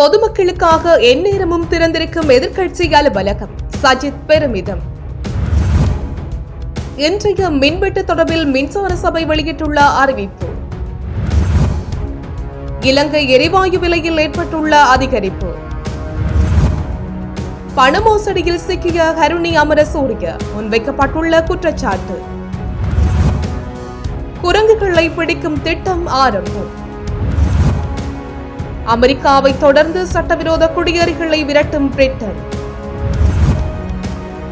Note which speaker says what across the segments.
Speaker 1: பொதுமக்களுக்காக எந்நேரமும் திறந்திருக்கும் எதிர்க்கட்சி அலுவலகம் சஜித் பெருமிதம். இன்றைய மின்வெட்டு தொடர்பில் மின்சார சபை வெளியிட்டுள்ள அறிவிப்பு. இலங்கை எரிவாயு விலையில் ஏற்பட்டுள்ள அதிகரிப்பு. பண மோசடியில் சிக்கிய கருணி அமரசூரிய முன்வைக்கப்பட்டுள்ள குற்றச்சாட்டு. குரங்குகளை பிடிக்கும் திட்டம் ஆரம்பம். அமெரிக்காவை தொடர்ந்து சட்டவிரோத குடியேறிகளை விரட்டும் பிரிட்டன்.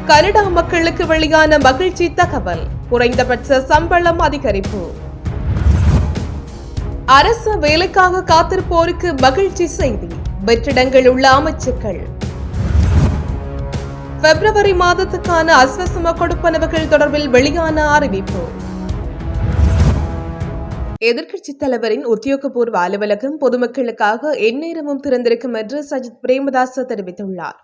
Speaker 1: கனடா மக்களுக்கு வெளியான மகிழ்ச்சி தகவல். குறைந்தபட்ச சம்பளம் அதிகரிப்பு. அரசு வேலைக்காக காத்திருப்போருக்கு மகிழ்ச்சி செய்தி. வெற்றிடங்கள் உள்ள அமைச்சுக்கள். பிப்ரவரி மாதத்துக்கான அஸ்வசம கொடுப்பனவுகள் தொடர்பில் வெளியான அறிவிப்பு. எதிர்க்கட்சி தலைவரின் உத்தியோகபூர்வ அலுவலகம் பொதுமக்களுக்காக எந்நேரமும் திறந்திருக்கும் என்று சஜித் பிரேமதாச தெரிவித்துள்ளார்.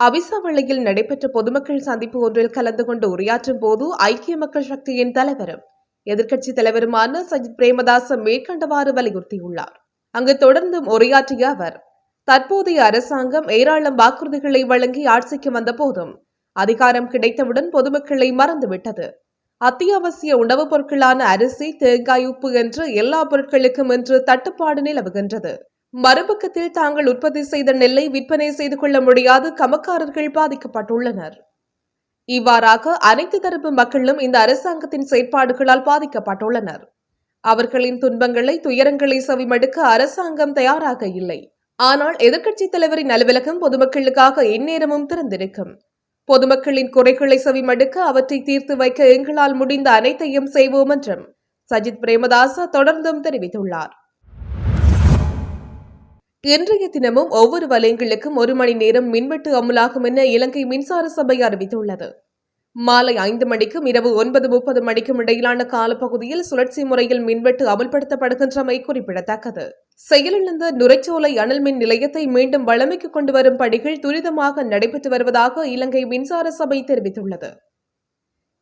Speaker 1: அவிசாவளையில் நடைபெற்ற பொதுமக்கள் சந்திப்பு ஒன்றில் கலந்து கொண்டு உரையாற்றும் போது ஐக்கிய மக்கள் சக்தியின் தலைவரும் எதிர்க்கட்சி தலைவருமான சஜித் பிரேமதாச மேற்கண்டவாறு வலியுறுத்தியுள்ளார். அங்கு தொடர்ந்தும் உரையாற்றிய அவர் தற்போதைய அரசாங்கம் ஏராளம் வாக்குறுதிகளை வழங்கி ஆட்சிக்கு வந்த போதும் அதிகாரம் கிடைத்தவுடன் பொதுமக்களை மறந்துவிட்டது. அத்தியாவசிய உணவுப் பொருட்களான அரிசி தேங்காய் உப்பு என்று எல்லா பொருட்களுக்கும் இன்று தட்டுப்பாடு நிலவுகின்றது. மறுபக்கத்தில் தாங்கள் உற்பத்தி செய்த நெல்லை விற்பனை செய்து கொள்ள முடியாது கமக்காரர்கள் பாதிக்கப்பட்டுள்ளனர். இவ்வாறாக அனைத்து தரப்பு மக்களும் இந்த அரசாங்கத்தின் செயற்பாடுகளால் பாதிக்கப்பட்டுள்ளனர். அவர்களின் துன்பங்களை துயரங்களை செவிமடுக்க அரசாங்கம் தயாராக இல்லை. ஆனால் எதிர்க்கட்சித் தலைவரின் அலுவலகம் பொதுமக்களுக்காக எந்நேரமும் திறந்திருக்கும். பொதுமக்களின் குறைகளை செவிமடுக்க அவற்றை தீர்த்து வைக்க எங்களால் முடிந்த அனைத்தையும் செய்வோம் என்றும் சஜித் பிரேமதாச தொடர்ந்தும் தெரிவித்துள்ளார். இன்றைய தினமும் ஒவ்வொரு வலயங்களுக்கும் ஒரு மணி நேரம் மின்வெட்டு அமுலாகும் என இலங்கை மின்சார சபை அறிவித்துள்ளது. மாலை ஐந்து மணிக்கும் இரவு ஒன்பது முப்பது மணிக்கும் இடையிலான காலப்பகுதியில் சுழற்சி முறையில் மின்வெட்டு அமல்படுத்தப்படுகின்றமை குறிப்பிடத்தக்கது. செயலிழந்த நுரைச்சோலை அனல் மின் நிலையத்தை மீண்டும் வளமைக்கு கொண்டு வரும் பணிகள் துரிதமாக நடைபெற்று வருவதாக இலங்கை மின்சார சபை தெரிவித்துள்ளது.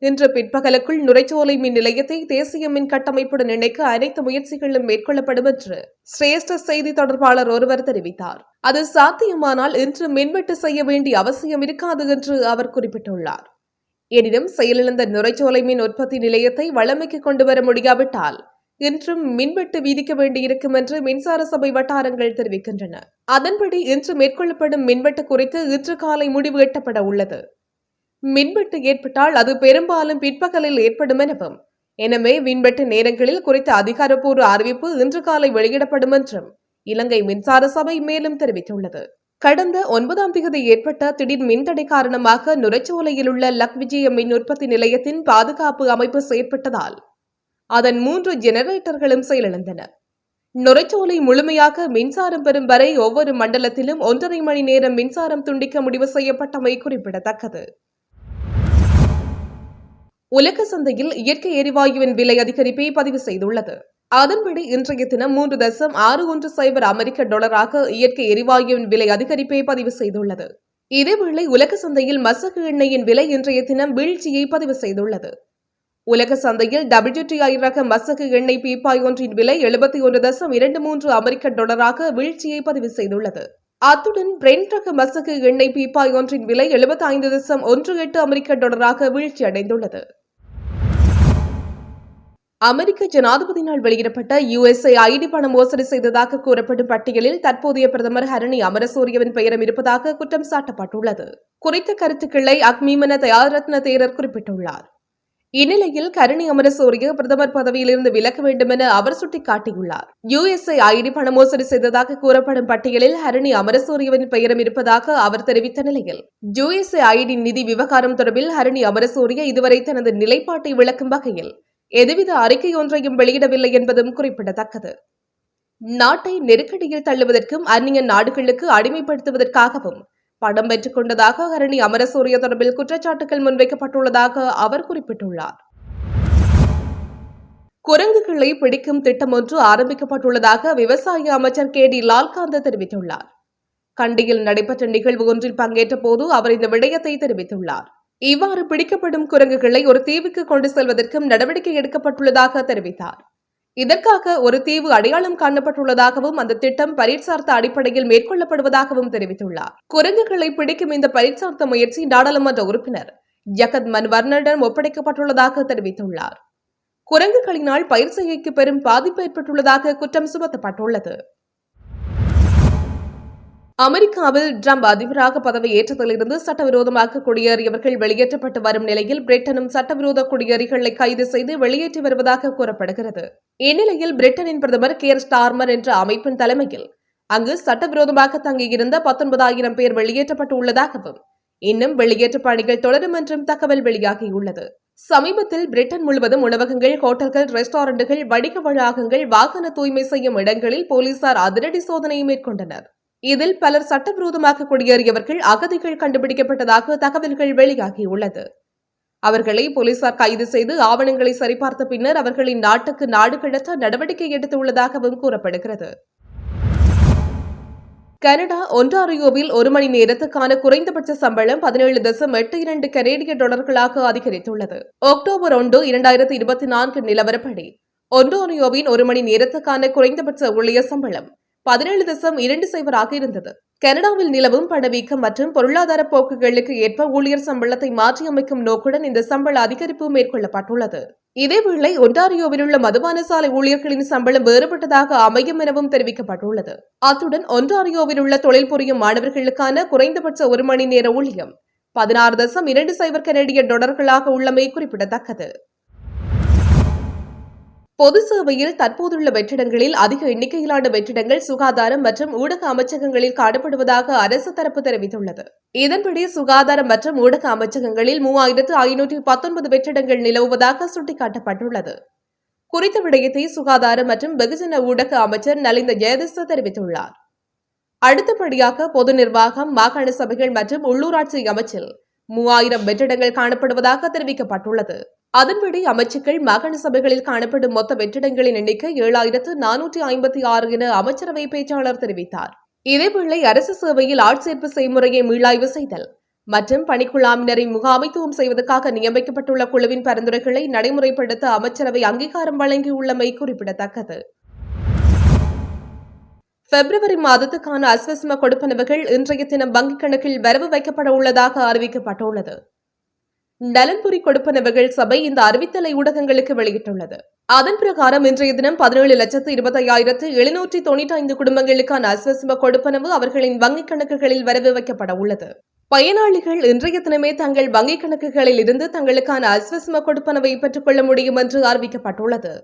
Speaker 1: இன்று பிற்பகலுக்குள் நுரைச்சோலை மின் நிலையத்தை தேசிய மின் கட்டமைப்புடன் இணைக்க அனைத்து முயற்சிகளும் மேற்கொள்ளப்படும் என்று சிரேஷ்ட செய்தி தொடர்பாளர் ஒருவர் தெரிவித்தார். அது சாத்தியமானால் இன்று மின்வெட்டு செய்ய வேண்டிய அவசியம் இருக்காது என்று அவர் குறிப்பிட்டுள்ளார். எனினும் செயலிழந்த நுரைச்சோலை மின் உற்பத்தி நிலையத்தை வளமைக்கு கொண்டு வர முடியாவிட்டால் இன்றும் மின்வெட்டு விதிக்க வேண்டியிருக்கும் என்று மின்சார சபை வட்டாரங்கள் தெரிவிக்கின்றன. அதன்படி இன்று மேற்கொள்ளப்படும் மின்வெட்டு குறித்து இன்று காலை முடிவு எட்டப்பட உள்ளது. மின்வெட்டு ஏற்பட்டால் அது பெரும்பாலும் பிற்பகலில் ஏற்படும் எனவும் எனவே மின்வெட்டு நேரங்களில் குறித்த அதிகாரப்பூர்வ அறிவிப்பு இன்று காலை வெளியிடப்படும் என்றும் இலங்கை மின்சார சபை மேலும் தெரிவித்துள்ளது. கடந்த ஒன்பதாம் தேதி ஏற்பட்ட திடீர் மின்தடை காரணமாக நுரைச்சோலையில் உள்ள லக் விஜய மின் உற்பத்தி நிலையத்தின் பாதுகாப்பு அமைப்பு செயற்பட்டதால் அதன் மூன்று ஜெனரேட்டர்களும் செயலிழந்தன. நுரைச்சோலை முழுமையாக மின்சாரம் பெறும் வரை ஒவ்வொரு மண்டலத்திலும் ஒன்றரை மணி நேரம் மின்சாரம் துண்டிக்க முடிவு செய்யப்பட்டமை குறிப்பிடத்தக்கது. உலக சந்தையில் இயற்கை எரிவாயுவின் விலை அதிகரிப்பை பதிவு செய்துள்ளது. அதன்படி இன்றைய தினம் மூன்று தசம் ஆறு ஒன்று சைபர் அமெரிக்க டாலராக இயற்கை எரிவாயுவின் விலை அதிகரிப்பை பதிவு செய்துள்ளது. இதேவேளை உலக சந்தையில் மசகு எண்ணெயின் விலை இன்றைய தினம் வீழ்ச்சியை பதிவு செய்துள்ளது. உலக சந்தையில் டபிள்யூடிஐ ரக மசகு எண்ணெய் பீப்பாய் ஒன்றின் விலை எழுபத்தி ஒன்று தசம் இரண்டு மூன்று அமெரிக்க டாலராக வீழ்ச்சியை பதிவு செய்துள்ளது. அத்துடன் பிரெண்ட் ரக மசகு எண்ணெய் பீப்பாய் ஒன்றின் விலை எழுபத்தி ஐந்து தசம் ஒன்று எட்டு அமெரிக்க டாலராக வீழ்ச்சி அடைந்துள்ளது அமெரிக்க ஜனாதிபதியினால் வெளியிடப்பட்ட யுஎஸ்ஐ ஐடி பணம் மோசடி செய்ததாக கூறப்படும் பட்டியலில் தற்போதைய பிரதமர் ஹரணி அமரசூரியவின் பெயரும் இருப்பதாக குற்றம் சாட்டப்பட்டுள்ளது. குறித்த கருத்துக்களை அக்மீமன தயாரத்ன தேரர் குறிப்பிட்டுள்ளார். இந்நிலையில் கருணி அமரசூரிய பிரதமர் பதவியிலிருந்து விலக வேண்டும் என அவர் சுட்டிக்காட்டியுள்ளார். யுஎஸ்ஐ ஐடி பண மோசடி செய்ததாக கூறப்படும் பட்டியலில் ஹரணி அமரசூரியவின் பெயரும் இருப்பதாக அவர் தெரிவித்த நிலையில் யுஎஸ்ஐ ஐடி நிதி விவகாரம் தொடர்பில் ஹரணி அமரசூரிய இதுவரை தனது நிலைப்பாட்டை விளக்கும் வகையில் எதுவித அறிக்கை ஒன்றையும் வெளியிடவில்லை என்பதும் குறிப்பிடத்தக்கது. நாட்டை நெருக்கடியில் தள்ளுவதற்கும் அந்நிய நாடுகளுக்கு அடிமைப்படுத்துவதற்காகவும் படம் பெற்றுக் கொண்டதாக ஹரணி அமரசூரிய தொடர்பில் குற்றச்சாட்டுகள் முன்வைக்கப்பட்டுள்ளதாக அவர் குறிப்பிட்டுள்ளார். குரங்குகளை பிடிக்கும் திட்டம் ஒன்று ஆரம்பிக்கப்பட்டுள்ளதாக விவசாய அமைச்சர் கே டி லால்காந்த தெரிவித்துள்ளார். கண்டியில் நடைபெற்ற நிகழ்வு ஒன்றில் பங்கேற்ற போது அவர் இந்த விடயத்தை தெரிவித்துள்ளார். இவ்வாறு பிடிக்கப்படும் குரங்குகளை ஒரு தீவுக்கு கொண்டு செல்வதற்கும் நடவடிக்கை எடுக்கப்பட்டுள்ளதாக தெரிவித்தார். இதற்காக ஒரு தீவு அடையாளம் காணப்பட்டுள்ளதாகவும் அந்த திட்டம் பரீட்சார்த்த அடிப்படையில் மேற்கொள்ளப்படுவதாகவும் தெரிவித்துள்ளார். குரங்குகளை பிடிக்கும் இந்த பரீட்சார்த்த முயற்சி நாடாளுமன்ற உறுப்பினர் ஜகத் மன்வர்ணனிடம் ஒப்படைக்கப்பட்டுள்ளதாக தெரிவித்துள்ளார். குரங்குகளினால் பயிர் செய்கைக்கு பெரும் பாதிப்பு ஏற்பட்டுள்ளதாக குற்றம் சுமத்தப்பட்டுள்ளது. அமெரிக்காவில் ட்ரம்ப் அதிபராக பதவியேற்றதிலிருந்து சட்டவிரோதமாக குடியேறியவர்கள் வெளியேற்றப்பட்டு வரும் நிலையில் பிரிட்டனும் சட்டவிரோத குடியேறிகளை கைது செய்து வெளியேற்றி வருவதாக கூறப்படுகிறது. இந்நிலையில் பிரிட்டனின் பிரதமர் கேர் ஸ்டார்மர் என்ற அமைப்பின் தலைமையில் அங்கு சட்டவிரோதமாக தங்கியிருந்த பத்தொன்பதாயிரம் பேர் வெளியேற்றப்பட்டு உள்ளதாகவும் இன்னும் வெளியேற்ற பணிகள் தொடரும் என்றும் தகவல் வெளியாகியுள்ளது. சமீபத்தில் பிரிட்டன் முழுவதும் உணவகங்கள் ஹோட்டல்கள் ரெஸ்டாரண்டுகள் வணிக வளாகங்கள் வாகன தூய்மை செய்யும் இடங்களில் போலீசார் அதிரடி சோதனையை மேற்கொண்டனர். இதில் பலர் சட்டவிரோதமாக குடியேறியவர்கள் அகதிகள் கண்டுபிடிக்கப்பட்டதாக தகவல்கள் வெளியாகியுள்ளது. அவர்களை போலீசார் கைது செய்து ஆவணங்களை சரிபார்த்த பின்னர் அவர்களின் நாட்டுக்கு நாடு கடத்த நடவடிக்கை எடுத்துள்ளதாகவும் கூறப்படுகிறது. கனடா ஒன்டாரியோவில் ஒரு மணி நேரத்துக்கான குறைந்தபட்ச சம்பளம் பதினேழு தசம் எட்டு இரண்டு கனேடிய டாலர்களாக அதிகரித்துள்ளது. அக்டோபர் ஒன்று இரண்டாயிரத்தி இருபத்தி நான்கு நிலவரப்படி ஒன்டாரியோவின் ஒரு மணி நேரத்துக்கான குறைந்தபட்ச ஊழியர் சம்பளம் பதினேழு தசம் இரண்டு சைபராக இருந்தது. கனடாவில் நிலவும் பணவீக்கம் மற்றும் பொருளாதார போக்குகளுக்கு ஏற்ப ஊழியர் சம்பளத்தை மாற்றியமைக்கும் நோக்குடன் இந்த சம்பள அதிகரிப்பு மேற்கொள்ளப்பட்டுள்ளது. இதேவேளை ஒன்டாரியோவில் உள்ள மதுபான சாலை ஊழியர்களின் சம்பளம் வேறுபட்டதாக அமையும் எனவும் தெரிவிக்கப்பட்டுள்ளது. அத்துடன் ஒன்டாரியோவில் உள்ள தொழில் புரியும் மாணவர்களுக்கான குறைந்தபட்ச ஒரு மணி நேர ஊழியம் பதினாறு தசம் இரண்டு சைபர் கனடிய டொலர்களாக உள்ளமை குறிப்பிடத்தக்கது. பொது சேவையில் தற்போதுள்ள வெற்றிடங்களில் அதிக எண்ணிக்கையிலான வெற்றிடங்கள் சுகாதாரம் மற்றும் ஊடக அமைச்சகங்களில் காணப்படுவதாக அரசு தரப்பு தெரிவித்துள்ளது. இதன்படி சுகாதாரம் மற்றும் ஊடக அமைச்சகங்களில் மூவாயிரத்து ஐநூற்றி பத்தொன்பது வெற்றிடங்கள் நிலவுவதாக சுட்டிக்காட்டப்பட்டுள்ளது. குறித்த விடயத்தை சுகாதாரம் மற்றும் வெகுஜன ஊடக அமைச்சர் நலிந்த ஜெயதிஸ்த தெரிவித்துள்ளார். அடுத்தபடியாக பொது நிர்வாகம் மாகாண சபைகள் மற்றும் உள்ளூராட்சி அமைச்சில் மூவாயிரம் வெற்றிடங்கள் காணப்படுவதாக தெரிவிக்கப்பட்டுள்ளது. அதன்படி அமைச்சுக்கள் மாகாண சபைகளில் காணப்படும் மொத்த வெற்றிடங்களின் எண்ணிக்கை ஏழாயிரத்து நானூற்றி ஐம்பத்தி ஆறு என அமைச்சரவை பேச்சாளர் தெரிவித்தார். இதேவேளை அரசு சேவையில் ஆட்சேர்ப்பு செய்முறையை மீளாய்வு செய்தல் மற்றும் பணிக்குழாமினரை முகாமைத்துவம் செய்வதற்காக நியமிக்கப்பட்டுள்ள குழுவின் பரிந்துரைகளை நடைமுறைப்படுத்த அமைச்சரவை அங்கீகாரம் வழங்கியுள்ளமை குறிப்பிடத்தக்கது. பிப்ரவரி மாதத்துக்கான அஸ்வசம கொடுப்பனவுகள் இன்றைய தினம் வங்கிக் கணக்கில் வரவு வைக்கப்பட உள்ளதாக அறிவிக்கப்பட்டுள்ளது. நலன்புரி கொடுப்பனவுகள் சபை இந்த அறிவித்தலை ஊடகங்களுக்கு வெளியிட்டுள்ளது. அதன் பிரகாரம் இன்றைய தினம் பதினேழு லட்சத்து இருபத்தையாயிரத்து எழுநூற்றி தொண்ணூற்றி ஐந்து குடும்பங்களுக்கான அஸ்வசம கொடுப்பனவு அவர்களின் வங்கிக் கணக்குகளில் வரவு வைக்கப்பட உள்ளது. பயனாளிகள் இன்றைய தினமே தங்கள் வங்கிக் கணக்குகளில் இருந்து தங்களுக்கான அஸ்வசம கொடுப்பனவை பெற்றுக் கொள்ள முடியும் என்று அறிவிக்கப்பட்டுள்ளது.